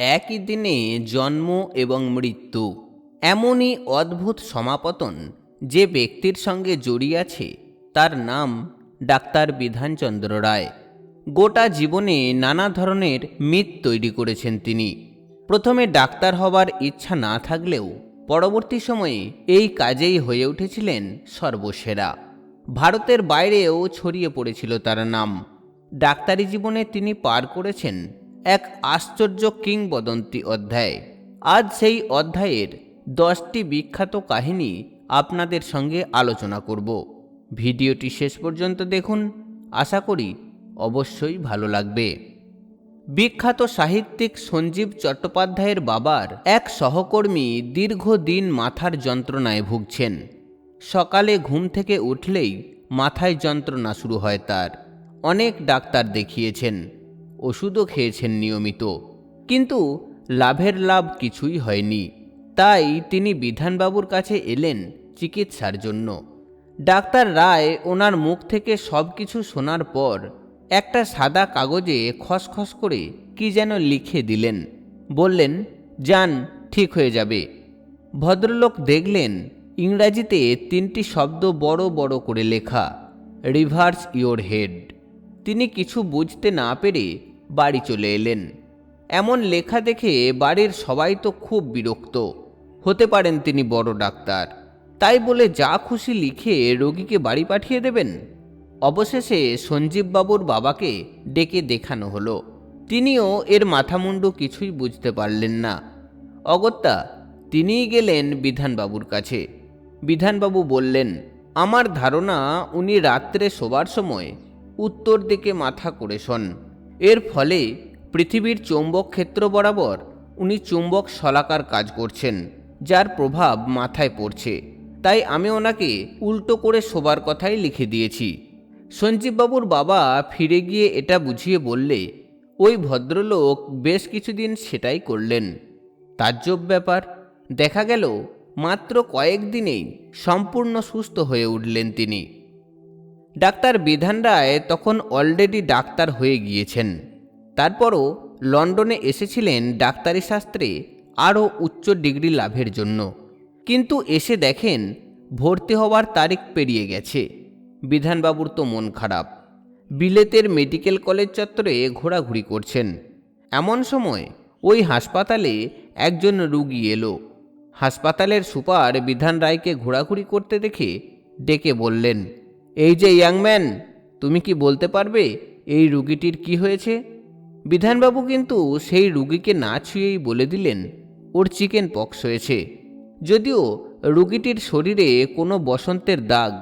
একই দিনে জন্ম এবং মৃত্যু। এমনই অদ্ভুত সমাপতন যে ব্যক্তির সঙ্গে জড়িয়ে আছে তার নাম ডাক্তার বিধানচন্দ্র রায়। গোটা জীবনে নানা ধরনের মিথ তৈরি করেছেন তিনি। প্রথমে ডাক্তার হবার ইচ্ছা না থাকলেও পরবর্তী সময়ে এই কাজেই হয়ে উঠেছিলেন সর্বসেরা। ভারতের বাইরেও ছড়িয়ে পড়েছিল তার নাম। ডাক্তারি জীবনে তিনি পার করেছেন এক আশ্চর্য কিংবদন্তি অধ্যায়। আজ সেই অধ্যায়ের দশটি বিখ্যাত কাহিনী আপনাদের সঙ্গে আলোচনা করব। ভিডিওটি শেষ পর্যন্ত দেখুন। আশা করি অবশ্যই ভালো লাগবে। বিখ্যাত সাহিত্যিক সঞ্জীব চট্টোপাধ্যায়ের বাবার এক সহকর্মী দীর্ঘদিন মাথার যন্ত্রণায় ভুগছেন। সকালে ঘুম থেকে উঠলেই মাথায় যন্ত্রণা শুরু হয় তার। অনেক ডাক্তার দেখিয়েছেন। ওষুধও খেয়েছেন নিয়মিত। কিন্তু লাভের লাভ কিছুই হয়নি। তাই তিনি বিধানবাবুর কাছে এলেন চিকিৎসার জন্য। ডাক্তার রায় ওনার মুখ থেকে সব কিছু শোনার পর একটা সাদা কাগজে খসখস করে কি যেন লিখে দিলেন। বললেন, যান, ঠিক হয়ে যাবে। ভদ্রলোক দেখলেন ইংরাজিতে তিনটি শব্দ বড় বড় করে লেখা, রিভার্স ইওর হেড। তিনি কিছু বুঝতে না পেরে বাড়ি চলে এলেন। এমন লেখা দেখে বাড়ির সবাই তো খুব বিরক্ত। হতে পারেন তিনি বড় ডাক্তার। তাই বলে যা খুশি লিখে রোগীকে বাড়ি পাঠিয়ে দেবেন। অবশেষে সঞ্জীববাবুর বাবাকে ডেকে দেখানো হলো। তিনিও এর মাথামুন্ডু কিছুই বুঝতে পারলেন না। অগত্যা তিনিই গেলেন বিধানবাবুর কাছে। বিধানবাবু বললেন, আমার ধারণা উনি রাত্রে শোবার সময় উত্তর দিকে মাথা করে শোন। এর ফলে পৃথিবীর চৌম্বক ক্ষেত্র বরাবর উনি চুম্বক শলাকার কাজ করছেন, যার প্রভাব মাথায় পড়ছে। তাই আমি ওনাকে উল্টো করে শোবার কথাই লিখে দিয়েছি। সঞ্জীববাবুর বাবা ফিরে গিয়ে এটা বুঝিয়ে বললে, ওই ভদ্রলোক বেশ কিছুদিন সেটাই করলেন। তাজ্জব ব্যাপার। দেখা গেল, মাত্র কয়েকদিনেই সম্পূর্ণ সুস্থ হয়ে উঠলেন তিনি। ডাক্তার বিধান রায় তখন অলরেডি ডাক্তার হয়ে গিয়েছেন। তারপরও লন্ডনে এসেছিলেন ডাক্তারি শাস্ত্রে আরও উচ্চ ডিগ্রি লাভের জন্য। কিন্তু এসে দেখেন ভর্তি হওয়ার তারিখ পেরিয়ে গেছে। বিধানবাবুর তো মন খারাপ। বিলেতের মেডিকেল কলেজ চত্বরে ঘোরাঘুরি করছেন। এমন সময় ওই হাসপাতালে একজন রুগী এলো। হাসপাতালের সুপার বিধান রায়কে ঘোরাঘুরি করতে দেখে ডেকে বললেন এই যে ইয়াংম্যান তুমি কি বলতে পারবে এই রুগীটির কি হয়েছে? বিধানবাবু কিন্তু সেই রুগীকে না ছুঁয়েই বলে দিলেন, ওর চিকেন পক্স হয়েছে। যদিও রুগীটির শরীরে কোনো বসন্তের দাগ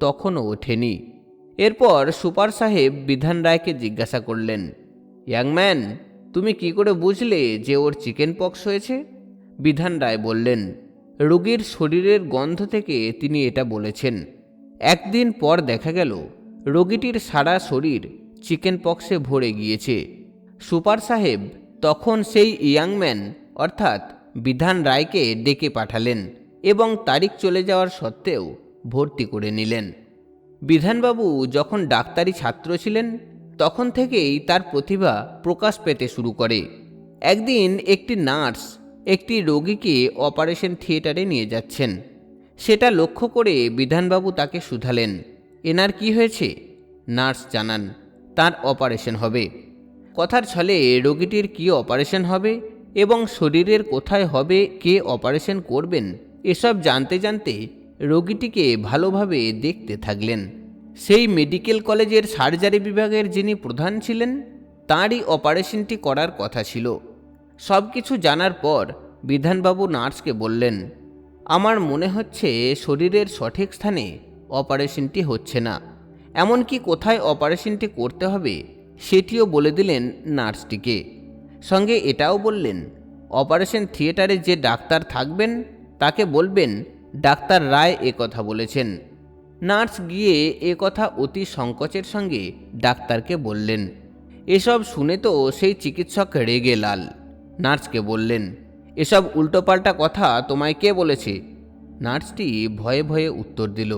তখনও ওঠেনি। এরপর সুপার সাহেব বিধান রায়কে জিজ্ঞাসা করলেন ইয়াংম্যান তুমি কি করে বুঝলে যে ওর চিকেন পক্স হয়েছে? বিধান রায় বললেন, রোগীর শরীরের গন্ধ থেকে তিনি এটা বলেছেন। একদিন পর দেখা গেল, রোগীটির সারা শরীর চিকেন পক্সে ভরে গিয়েছে। সুপার সাহেব তখন সেই ইয়াংম্যান অর্থাৎ বিধান রায়কে ডেকে পাঠালেন এবং তারিখ চলে যাওয়ার সত্ত্বেও ভর্তি করে নিলেন। বিধানবাবু যখন ডাক্তারি ছাত্র ছিলেন, তখন থেকেই তার প্রতিভা প্রকাশ পেতে শুরু করে। একদিন একটি নার্স একটি রোগীকে অপারেশন থিয়েটারে নিয়ে যাচ্ছেন। সেটা লক্ষ্য করে বিধানবাবু তাকে শুধালেন। এনার কি হয়েছে? নার্স জানান, তার অপারেশন হবে। কথার ছলে রোগীটির কি অপারেশন হবে এবং শরীরের কোথায় হবে, কে অপারেশন করবেন, এসব জানতে জানতে রোগীটিকে ভালোভাবে দেখতে থাকলেন। সেই মেডিকেল কলেজের সার্জারি বিভাগের যিনি প্রধান ছিলেন, তাঁরই অপারেশনটি করার কথা ছিল। সব কিছু জানার পর বিধানবাবু নার্সকে বললেন আমার মনে হচ্ছে শরীরের সঠিক স্থানে অপারেশনটি হচ্ছে না। এমনকি কোথায় অপারেশনটি করতে হবে সেটিও বলে দিলেন নার্সটিকে। সঙ্গে এটাও বললেন, অপারেশন থিয়েটারে যে ডাক্তার থাকবেন, তাকে বলবেন ডাক্তার রায় কথা বলেছেন। নার্স গিয়ে এ কথা অতি সংকোচের সঙ্গে ডাক্তারকে বললেন। এসব শুনে তো সেই চিকিৎসক রেগে লাল। নার্সকে বললেন এসব উল্টোপাল্টা কথা তোমায় কে বলেছে? নার্সটি ভয়ে ভয়ে উত্তর দিল,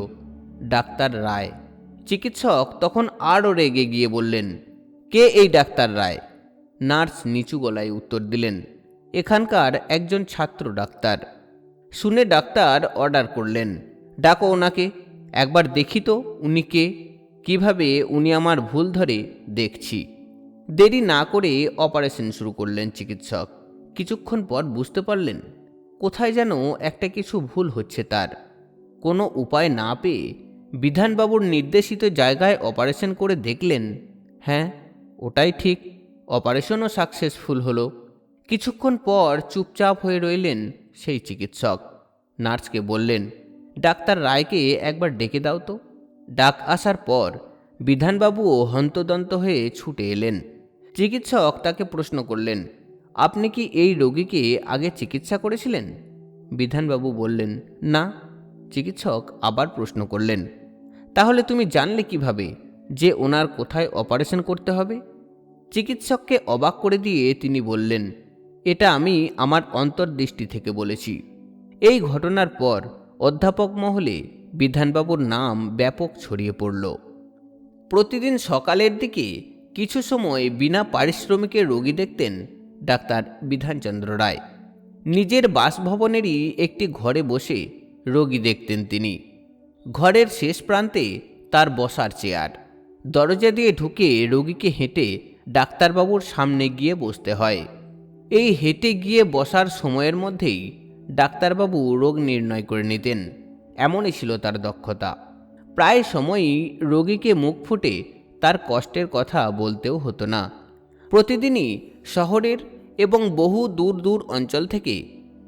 ডাক্তার রায়। চিকিৎসক তখন আরও রেগে গিয়ে বললেন, কে এই ডাক্তার রায়? নার্স নিচু গলায় উত্তর দিলেন, এখানকার একজন ছাত্র ডাক্তার। শুনে ডাক্তার অর্ডার করলেন, ডাকো ওনাকে, একবার দেখি তো উনি কে, কীভাবে উনি আমার ভুল ধরে দেখছি। দেরি না করে অপারেশন শুরু করলেন চিকিৎসক। কিছুক্ষণ পর বুঝতে পারলেন, কোথায় যেন একটা কিছু ভুল হচ্ছে তার। কোনো উপায় না পেয়ে বিধানবাবুর নির্দেশিত জায়গায় অপারেশন করে দেখলেন হ্যাঁ ওটাই ঠিক, অপারেশনও সাকসেসফুল হলো। কিছুক্ষণ পর চুপচাপ হয়ে রইলেন সেই চিকিৎসক। নার্সকে বললেন, ডাক্তার রায়কে একবার ডেকে দাও তো। ডাক আসার পর বিধানবাবুও হন্তদন্ত হয়ে ছুটে এলেন। চিকিৎসক তাকে প্রশ্ন করলেন আপনি কি এই রোগীকে আগে চিকিৎসা করেছিলেন? বিধানবাবু বললেন, না। চিকিৎসক আবার প্রশ্ন করলেন, তাহলে তুমি জানলে কীভাবে যে ওনার কোথায় অপারেশন করতে হবে? চিকিৎসককে অবাক করে দিয়ে তিনি বললেন, এটা আমি আমার অন্তর্দৃষ্টি থেকে বলেছি। এই ঘটনার পর অধ্যাপক মহলে বিধানবাবুর নাম ব্যাপক ছড়িয়ে পড়ল। প্রতিদিন সকালের দিকে কিছু সময় বিনা পারিশ্রমিকে রোগী দেখতেন ডাক্তার বিধানচন্দ্র রায়। নিজের বাসভবনেরই একটি ঘরে বসে রোগী দেখতেন তিনি। ঘরের শেষ প্রান্তে তার বসার চেয়ার। দরজা দিয়ে ঢুকে রোগীকে হেঁটে ডাক্তারবাবুর সামনে গিয়ে বসতে হয়। এই হেঁটে গিয়ে বসার সময়ের মধ্যেই ডাক্তারবাবু রোগ নির্ণয় করে নিতেন। এমনই ছিল তার দক্ষতা। প্রায় সময়ই রোগীকে মুখ ফুটে তার কষ্টের কথা বলতেও হতো না। প্রতিদিনই শহরের এবং বহু দূর দূর অঞ্চল থেকে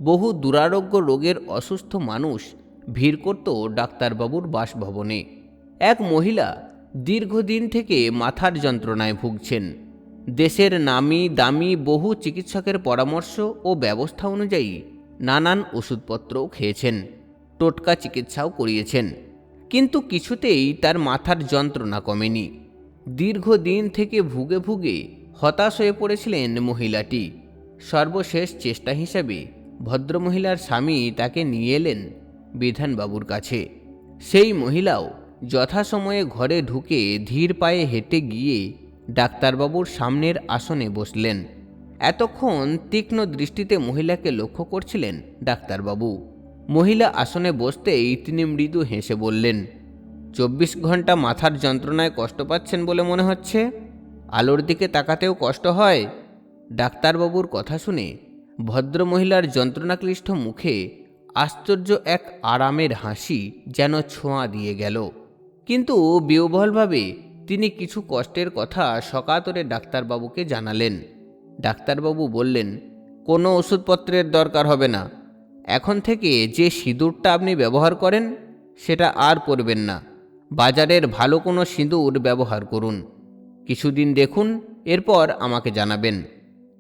বহু দুরারোগ্য রোগের অসুস্থ মানুষ ভিড় করত ডাক্তারবাবুর বাসভবনে। এক মহিলা দীর্ঘদিন থেকে মাথার যন্ত্রণায় ভুগছেন। দেশের নামি দামি বহু চিকিৎসকের পরামর্শ ও ব্যবস্থা অনুযায়ী নানান ওষুধপত্রও খেয়েছেন, টোটকা চিকিৎসাও করিয়েছেন। কিন্তু কিছুতেই তার মাথার যন্ত্রণা কমেনি। দীর্ঘদিন থেকে ভুগে ভুগে হতাশ হয়ে পড়েছিলেন মহিলাটি। সর্বশেষ চেষ্টা হিসাবে ভদ্রমহিলার স্বামী তাকে নিয়ে এলেন বিধানবাবুর কাছে। সেই মহিলাও যথাসময়ে ঘরে ঢুকে ধীর পায়ে হেঁটে গিয়ে ডাক্তারবাবুর সামনের আসনে বসলেন। এতক্ষণ তীক্ষ্ণ দৃষ্টিতে মহিলাকে লক্ষ্য করছিলেন ডাক্তারবাবু। মহিলা আসনে বসতেই তিনি মৃদু হেসে বললেন, চব্বিশ ঘণ্টা মাথার যন্ত্রণায় কষ্ট পাচ্ছেন বলে মনে হচ্ছে? আলোর দিকে তাকাতেও কষ্ট হয়। ডাক্তারবাবুর কথা শুনে ভদ্রমহিলার যন্ত্রণাক্লিষ্ট মুখে আশ্চর্য এক আরামের হাসি যেন ছোঁয়া দিয়ে গেল। কিন্তু বিহ্বলভাবে তিনি কিছু কষ্টের কথা সকাতরে ডাক্তারবাবুকে জানালেন। ডাক্তারবাবু বললেন, কোনো ওষুধপত্রের দরকার হবে না। এখন থেকে যে সিঁদুরটা আপনি ব্যবহার করেন, সেটা আর পরবেন না। বাজারের ভালো কোনো সিঁদুর ব্যবহার করুন। কিছুদিন দেখুন, এরপর আমাকে জানাবেন।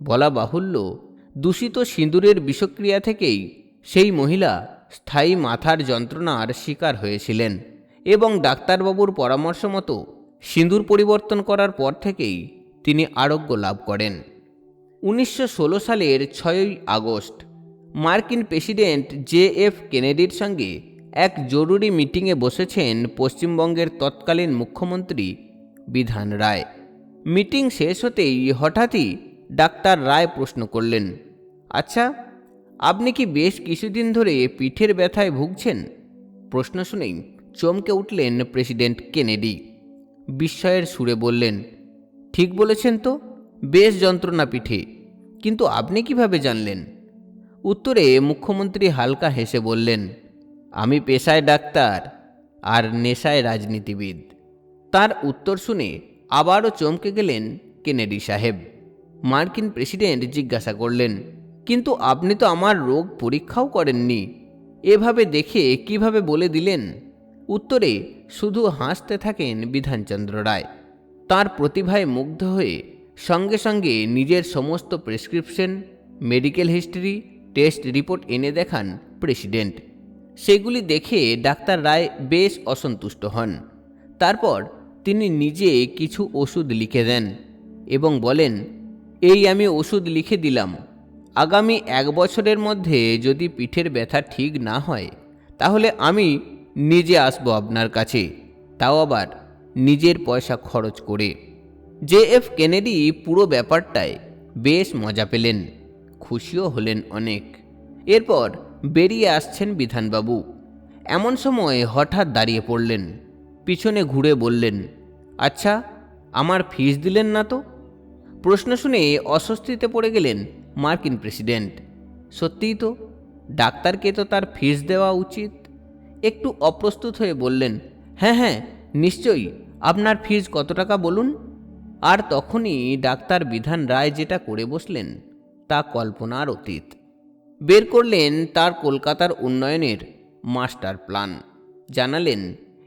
বলা বাহুল্য, দূষিত সিঁদুরের বিষক্রিয়া থেকেই সেই মহিলা স্থায়ী মাথার যন্ত্রণার শিকার হয়েছিলেন এবং ডাক্তারবাবুর পরামর্শ মতো সিঁদুর পরিবর্তন করার পর থেকেই তিনি আরোগ্য লাভ করেন। উনিশশো ষোলো সালের ছয়ই আগস্ট, মার্কিন প্রেসিডেন্ট জে এফ কেনেডির সঙ্গে এক জরুরি মিটিংয়ে বসেছেন পশ্চিমবঙ্গের তৎকালীন মুখ্যমন্ত্রী বিধান রায়। মিটিং শেষ হতেই হঠাৎই ডাক্তার রায় প্রশ্ন করলেন আচ্ছা আপনি কি বেশ কিছুদিন ধরে পিঠের ব্যথায় ভুগছেন? প্রশ্ন শুনেই চমকে উঠলেন প্রেসিডেন্ট কেনেডি। বিস্ময়ের সুরে বললেন, ঠিক বলেছেন তো, বেশ যন্ত্রণা পিঠে, কিন্তু আপনি কীভাবে জানলেন? উত্তরে মুখ্যমন্ত্রী হালকা হেসে বললেন, আমি পেশায় ডাক্তার আর নেশায় রাজনীতিবিদ। তার উত্তর শুনে আবারও চমকে গেলেন কেনেডি সাহেব। মার্কিন প্রেসিডেন্ট জিজ্ঞাসা করলেন, কিন্তু আপনি তো আমার রোগ পরীক্ষাও করেননি। এভাবে দেখে কীভাবে বলে দিলেন? উত্তরে, শুধু হাসতে থাকেন বিধানচন্দ্র রায়। তার প্রতিভায় মুগ্ধ হয়ে সঙ্গে সঙ্গে নিজের সমস্ত prescription, medical history, test report এনে দেখান প্রেসিডেন্ট। সেগুলি দেখে ডাক্তার রায় বেশ অসন্তুষ্ট হন। তারপর তিনি নিজে কিছু ওষুধ লিখে দেন এবং বলেন, এই আমি ওষুধ লিখে দিলাম। আগামী এক বছরের মধ্যে যদি পিঠের ব্যথা ঠিক না হয়, তাহলে আমি নিজে আসব আপনার কাছে। তাও আবার নিজের পয়সা খরচ করে। জে এফ কেনেডি পুরো ব্যাপারটায় বেশ মজা পেলেন, খুশিও হলেন অনেক। এরপর বেরিয়ে আসছেন বিধানবাবু। এমন সময় হঠাৎ দাঁড়িয়ে পড়লেন। পিছনে ঘুরে বললেন আচ্ছা আমার ফিস দিলেন না তো? প্রশ্ন শুনে অস্বস্তিতে পড়ে গেলেন মার্কিন প্রেসিডেন্ট। সত্যিই তো, ডাক্তারকে তো তার ফিস দেওয়া উচিত? একটু অপ্রস্তুত হয়ে বললেন হ্যাঁ হ্যাঁ নিশ্চয়ই, আপনার ফিস কত টাকা বলুন? আর তখনই ডাক্তার বিধান রায় যেটা করে বসলেন, তা কল্পনার অতীত। বের করলেন তার কলকাতার উন্নয়নের মাস্টার প্ল্যান, জানালেন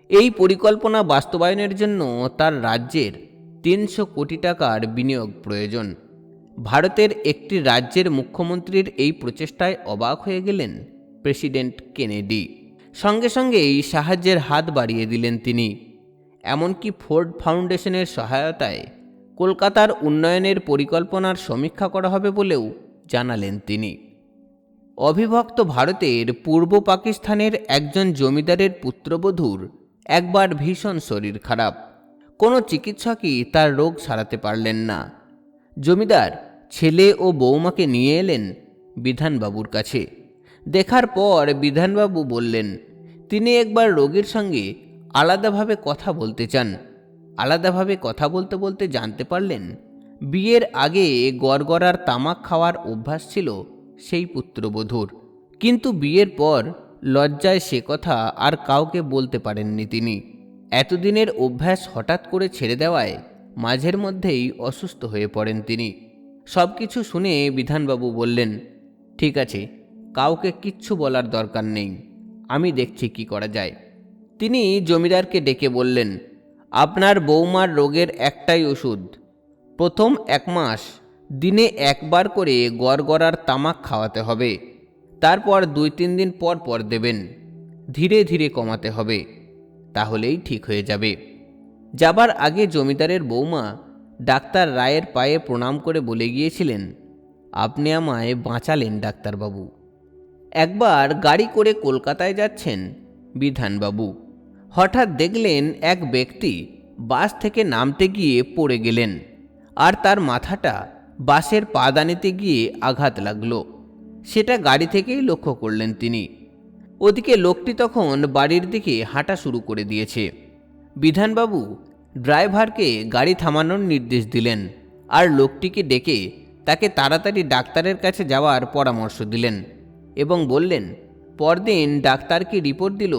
এই পরিকল্পনা বাস্তবায়নের জন্য তার রাজ্যের তিনশো কোটি টাকার বিনিয়োগ প্রয়োজন। ভারতের একটি রাজ্যের মুখ্যমন্ত্রীর এই প্রচেষ্টায় অবাক হয়ে গেলেন প্রেসিডেন্ট কেনেডি। সঙ্গে সঙ্গেই সাহায্যের হাত বাড়িয়ে দিলেন তিনি। এমনকি ফোর্ড ফাউন্ডেশনের সহায়তায় কলকাতার উন্নয়নের পরিকল্পনার সমীক্ষা করা হবে বলেও জানালেন তিনি। অবিভক্ত ভারতের পূর্ব পাকিস্তানের একজন জমিদারের পুত্রবধূর একবার ভীষণ শরীর খারাপ। কোনো চিকিৎসকই তার রোগ সারাতে পারলেন না। জমিদার, ছেলে ও বৌমাকে নিয়ে এলেন বিধানবাবুর কাছে। দেখার পর বিধানবাবু বললেন, তিনি একবার রোগীর সঙ্গে আলাদাভাবে কথা বলতে চান। আলাদাভাবে কথা বলতে বলতে জানতে পারলেন, বিয়ের আগে গড়গড়ার তামাক খাওয়ার অভ্যাস ছিল সেই পুত্রবধূর। কিন্তু বিয়ের পর লজ্জায় সে কথা আর কাউকে বলতে পারেননি তিনি। এতদিনের অভ্যাস হঠাৎ করে ছেড়ে দেওয়ায় মাঝের মধ্যেই অসুস্থ হয়ে পড়েন তিনি। সব কিছু শুনে বিধানবাবু বললেন, ঠিক আছে, কাউকে কিচ্ছু বলার দরকার নেই, আমি দেখছি কি করা যায়। তিনি জমিদারকে ডেকে বললেন, আপনার বৌমার রোগের একটাই ওষুধ। প্রথম এক মাস দিনে একবার করে গড়গড়ার তামাক খাওয়াতে হবে। তারপর দুই তিন দিন পর পর দেবেন। ধীরে ধীরে কমাতে হবে, তাহলেই ঠিক হয়ে যাবে। যাবার আগে জমিদারের বৌমা ডাক্তার রায়ের পায়ে প্রণাম করে বলে গিয়েছিলেন, আপনি আমায় বাঁচালেন, ডাক্তারবাবু। একবার গাড়ি করে কলকাতায় যাচ্ছেন বিধানবাবু। হঠাৎ দেখলেন এক ব্যক্তি বাস থেকে নামতে গিয়ে পড়ে গেলেন, আর তার মাথাটা বাসের পাদানিতে গিয়ে আঘাত লাগল। সেটা গাড়ি থেকেই লক্ষ্য করলেন তিনি। ওদিকে লোকটি তখন বাড়ির দিকে হাঁটা শুরু করে দিয়েছে। বিধানবাবু ড্রাইভারকে গাড়ি থামানোর নির্দেশ দিলেন আর লোকটিকে ডেকে তাকে তাড়াতাড়ি ডাক্তারের কাছে যাওয়ার পরামর্শ দিলেন এবং বললেন, পরদিন ডাক্তার কি রিপোর্ট দিল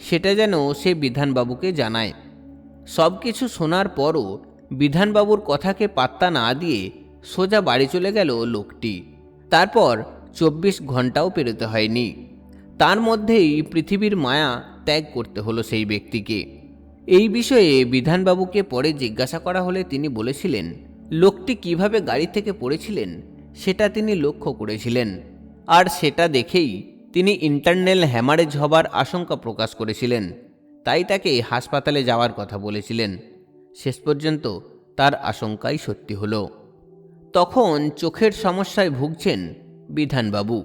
সেটা যেন সে বিধানবাবুকে জানায়। সব কিছু শোনার পরও বিধানবাবুর কথাকে পাত্তা না দিয়ে সোজা বাড়ি চলে গেল লোকটি। তারপর চব্বিশ ঘন্টাও পেরোতে হয়নি। তার মধ্যেই পৃথিবীর মায়া ত্যাগ করতে হলো সেই ব্যক্তিকে। এই বিষয়ে বিধানবাবুকে পরে জিজ্ঞাসা করা হলে তিনি বলেছিলেন, লোকটি কীভাবে গাড়ি থেকে পড়েছিলেন, সেটা তিনি লক্ষ্য করেছিলেন। আর সেটা দেখেই তিনি ইন্টারনাল হ্যামারেজ হবার আশঙ্কা প্রকাশ করেছিলেন। তাই তাকে হাসপাতালে যাওয়ার কথা বলেছিলেন। শেষ পর্যন্ত তার আশঙ্কাই সত্যি হলো। তখন চোখের সমস্যায় ভুগছেন বিধানবাবু।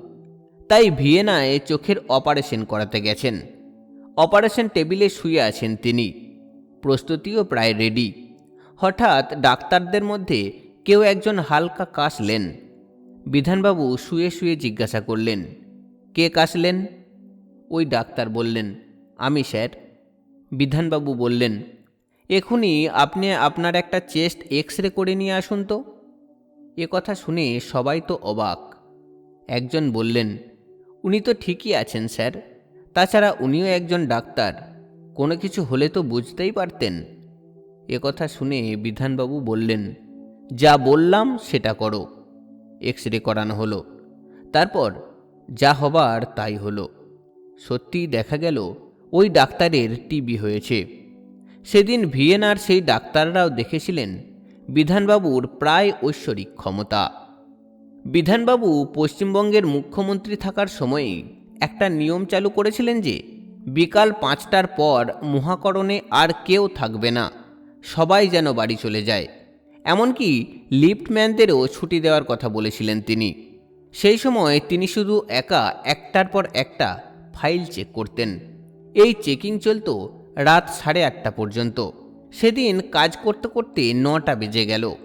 তাই ভিয়েনায় চোখের অপারেশন করাতে গেছেন। অপারেশন টেবিলে শুয়ে আছেন তিনি। প্রস্তুতিও প্রায় রেডি। হঠাৎ ডাক্তারদের মধ্যে কেউ একজন হালকা কাশলেন। বিধানবাবু শুয়ে শুয়ে জিজ্ঞাসা করলেন, কে কাশলেন? ওই ডাক্তার বললেন, আমি, স্যার। বিধানবাবু বললেন এখনই আপনি আপনার একটা চেস্ট এক্স রে করে নিয়ে আসুন তো। এ কথা শুনে সবাই তো অবাক। একজন বললেন, উনি তো ঠিকই আছেন, স্যার। তাছাড়া উনিও একজন ডাক্তার। কোনো কিছু হলে তো বুঝতেই পারতেন। এ কথা শুনে বিধানবাবু বললেন, যা বললাম সেটা করো। এক্স রে করানো হলো। তারপর, যা হবার তাই হলো। সত্যিই দেখা গেল, ওই ডাক্তারের টিবি হয়েছে। সেদিন ভিয়েনার সেই ডাক্তাররাও দেখেছিলেন বিধানবাবুর প্রায় ঐশ্বরিক ক্ষমতা। বিধানবাবু পশ্চিমবঙ্গের মুখ্যমন্ত্রী থাকার সময়েই একটা নিয়ম চালু করেছিলেন যে, বিকাল পাঁচটার পর মহাকরণে আর কেউ থাকবে না, সবাই যেন বাড়ি চলে যায়। এমনকি লিফটম্যানদেরও ছুটি দেওয়ার কথা বলেছিলেন তিনি। সেই সময় তিনি শুধু একা একটার পর একটা ফাইল চেক করতেন। এই চেকিং চলত রাত সাড়ে আটটা পর্যন্ত। সেদিন কাজ করতে করতে নটা বেজে গেল।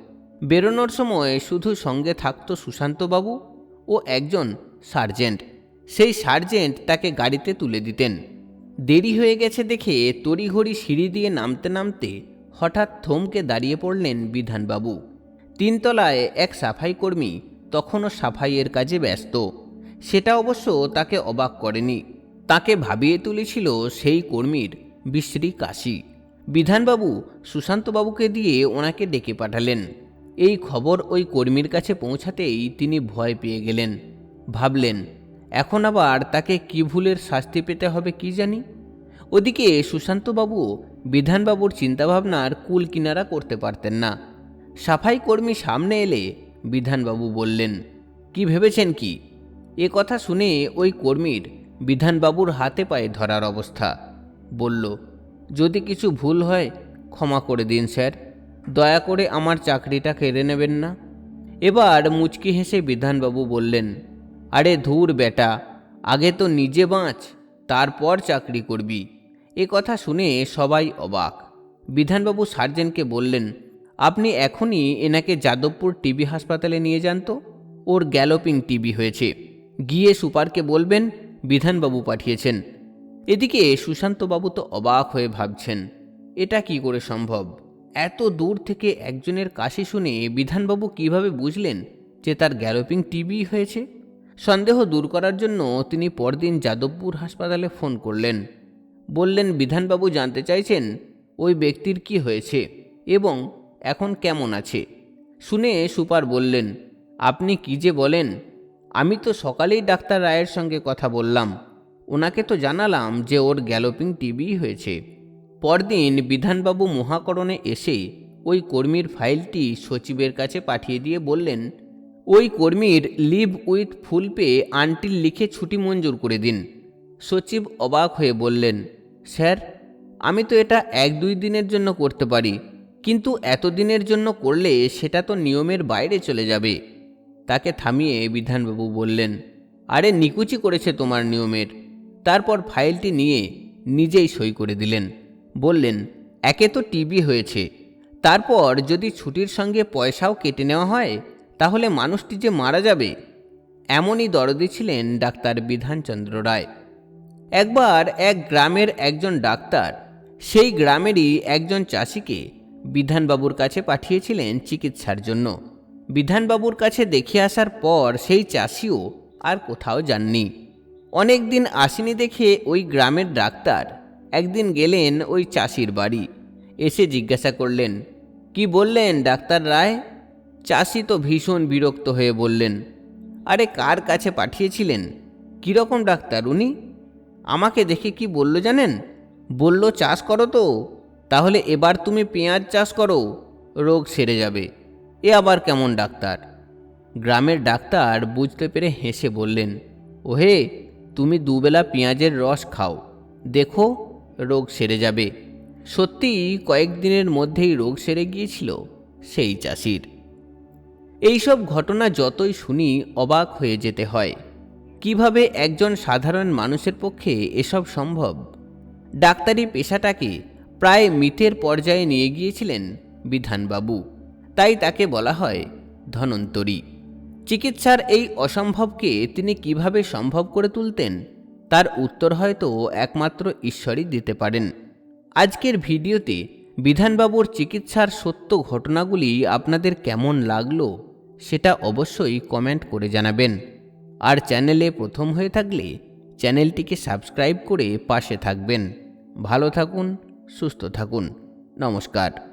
বেরোনোর সময় শুধু সঙ্গে থাকতো সুশান্তবাবু ও একজন সার্জেন্ট। সেই সার্জেন্ট তাকে গাড়িতে তুলে দিতেন। দেরি হয়ে গেছে দেখে তড়িঘড়ি সিঁড়ি দিয়ে নামতে নামতে হঠাৎ থমকে দাঁড়িয়ে পড়লেন বিধানবাবু। তিনতলায় এক সাফাই কর্মী তখনও সাফাইয়ের কাজে ব্যস্ত। সেটা অবশ্য তাকে অবাক করেনি। তাকে ভাবিয়ে তুলেছিল সেই কর্মীর বিশ্রী কাশি। বিধানবাবু সুশান্তবাবুকে দিয়ে ওনাকে ডেকে পাঠালেন। এই খবর ওই কর্মীর কাছে পৌঁছাতেই তিনি ভয় পেয়ে গেলেন। ভাবলেন, এখন আবার তাকে কি ভুলের শাস্তি পেতে হবে কি জানি? ওদিকে সুশান্তবাবু বিধানবাবুর চিন্তাভাবনার কুল কিনারা করতে পারতেন না। সাফাই কর্মী সামনে এলে বিধানবাবু বললেন, কি ভেবেছেন কি? এ কথা শুনে ওই কর্মীর বিধানবাবুর হাতে পায়ে ধরার অবস্থা। বলল, যদি কিছু ভুল হয়, ক্ষমা করে দিন, স্যার। দয়া করে আমার চাকরিটা কেড়ে নেবেন না। এবার মুচকি হেসে বিধানবাবু বললেন, আরে ধুর বেটা, আগে তো নিজে বাঁচ, তারপর চাকরি করবি। এ কথা শুনে সবাই অবাক। বিধানবাবু সার্জেনকে বললেন, আপনি এখনই এনাকে যাদবপুর টিবি হাসপাতালে নিয়ে যান তো, ওর গ্যালোপিং টিবি হয়েছে। গিয়ে সুপারকে বলবেন, বিধানবাবু পাঠিয়েছেন। এদিকে সুশান্তবাবু তো অবাক হয়ে ভাবছেন, এটা কি করে সম্ভব? এত দূর থেকে একজনের কাশি শুনে বিধানবাবু কীভাবে বুঝলেন যে তার গ্যালোপিং টিবি হয়েছে? সন্দেহ দূর করার জন্য তিনি পরদিন যাদবপুর হাসপাতালে ফোন করলেন। বললেন, বিধানবাবু জানতে চাইছেন ওই ব্যক্তির কি হয়েছে এবং এখন কেমন আছে? শুনে সুপার বললেন, আপনি কি যে বলেন? আমি তো সকালেই ডাক্তার রায়ের সঙ্গে কথা বললাম। ওনাকে তো জানালাম যে ওর গ্যালোপিং টিবি হয়েছে। পরদিন বিধানবাবু মহাকরণে এসে ওই কর্মীর ফাইলটি সচিবের কাছে পাঠিয়ে দিয়ে বললেন, ওই কর্মীর leave with full pay until লিখে ছুটি মঞ্জুর করে দিন। সচিব অবাক হয়ে বললেন, স্যার, আমি তো এটা এক দুই দিনের জন্য করতে পারি, কিন্তু এতদিনের জন্য করলে সেটা তো নিয়মের বাইরে চলে যাবে। তাকে থামিয়ে বিধানবাবু বললেন, আরে নিকুচি করেছে তোমার নিয়মের। তারপর ফাইলটি নিয়ে নিজেই সই করে দিলেন। বললেন, একে তো টিবি হয়েছে। তারপর যদি ছুটির সঙ্গে পয়সাও কেটে নেওয়া হয়, তাহলে মানুষটি যে মারা যাবে? এমনই দরদি ছিলেন ডাক্তার বিধানচন্দ্র রায়। একবার এক গ্রামের একজন ডাক্তার, সেই গ্রামেরই একজন চাষিকে বিধানবাবুর কাছে পাঠিয়েছিলেন চিকিৎসার জন্য। বিধানবাবুর কাছে দেখে আসার পর সেই চাষিও আর কোথাও যাননি। অনেক দিন আসেনি দেখে ওই গ্রামের ডাক্তার একদিন গেলেন ওই চাষির বাড়ি। এসে জিজ্ঞাসা করলেন, কি বললেন ডাক্তার রায়? চাষি তো ভীষণ বিরক্ত হয়ে বললেন, আরে কার কাছে পাঠিয়েছিলেন? কীরকম ডাক্তার উনি? আমাকে দেখে কি বলল জানেন? বলল, চাষ করো তো, তাহলে এবার তুমি পেঁয়াজ চাষ করো, রোগ সেরে যাবে। এ আবার কেমন ডাক্তার? গ্রামের ডাক্তার বুঝতে পেরে হেসে বললেন, ওহে, তুমি দুবেলা পেঁয়াজের রস খাও। দেখো রোগ সেরে যাবে। সত্যি কয়েকদিনের মধ্যেই রোগ সেরে গিয়েছিল সেই চাষির। এইসব ঘটনা যতই শুনি অবাক হয়ে যেতে হয়। কীভাবে একজন সাধারণ মানুষের পক্ষে এসব সম্ভব? ডাক্তারি পেশাটাকে প্রায় মিথের পর্যায়ে নিয়ে গিয়েছিলেন বিধানবাবু। তাই তাকে বলা হয় ধনন্তরী। চিকিৎসার এই অসম্ভবকে তিনি কীভাবে সম্ভব করে তুলতেন তার উত্তর হয়তো একমাত্র ঈশ্বরই দিতে পারেন। আজকের ভিডিওতে বিধানবাবুর চিকিৎসার সত্য ঘটনাগুলি আপনাদের কেমন লাগল সেটা অবশ্যই কমেন্ট করে জানাবেন। আর চ্যানেলে প্রথম হয়ে থাকলে চ্যানেলটিকে সাবস্ক্রাইব করে পাশে থাকবেন। ভালো থাকুন, সুস্থ থাকুন। নমস্কার।